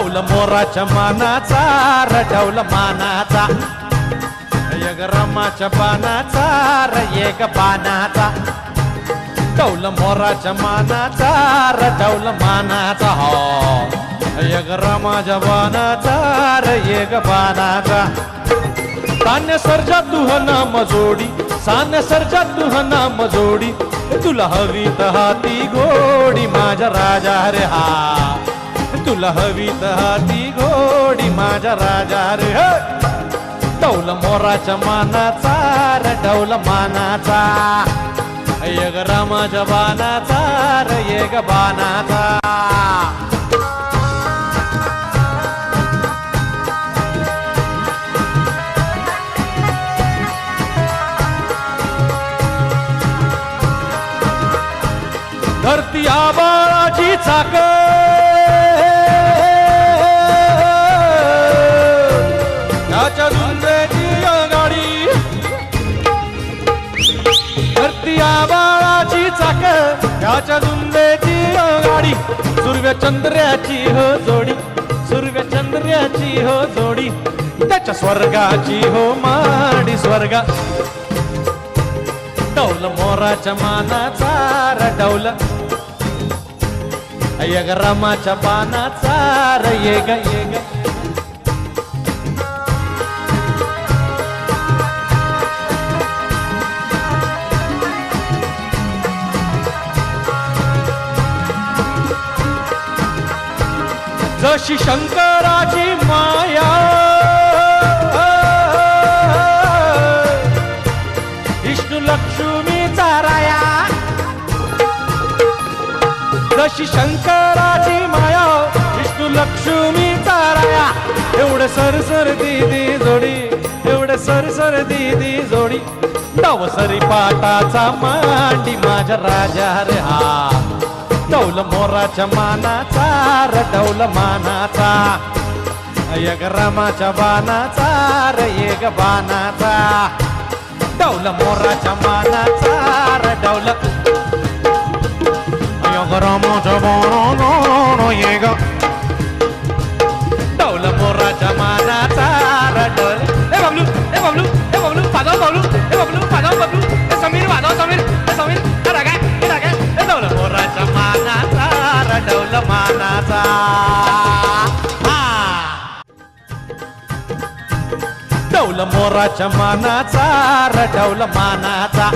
डौल मोराच्या मानाचा रडवल मानाचा. एक रमाच्या पानाचा र एक पानाचा. डौल मोराच्या मानाचा रडवल मानाचा. हो एक रमाच्या पानाचा र एक पानाचा. सान्य सर्जा तुह नाम जोडी सान्य सर्जा तुह नाम जोडी. तुला हवी तर हाती गोडी माझ्या राजा रे हा. तुला हवी तर हाती गोडी माझ्या राजा रे डौल मोराच्या मानाचा र डौल मानाचा. यग रामाच्या बाणाचा र येग बाणाचा. धरती आबाळाची चाकर बाळाची चाक त्याच्या धुंदेची गाडी सूर्य हो जोडी सूर्य हो जोडी. त्याच्या स्वर्गाची हो माडी स्वर्गा. डौल मोराच्या मानाचा रडौल यग रमाच्या पानाचा र येग येग. जशी शंकराची माया. विष्णू लक्ष्मीचा राया. जशी शंकराची माया विष्णू लक्ष्मीचा राया. एवढं सरसर दीदी जोडी एवढं सरसर दीदी जोडी. नवसरी पाटाचा मांडी माझ्या राजा रे हा. डौल मोराच्या मानाचा र मानाचा. यग रामाच्या बाणाचा र एक बाणाचा. डौल मोराच्या मानाचा र डौल रामाच्या मानाचा हा. डौल मोराच्या मानाचा र मानाचा.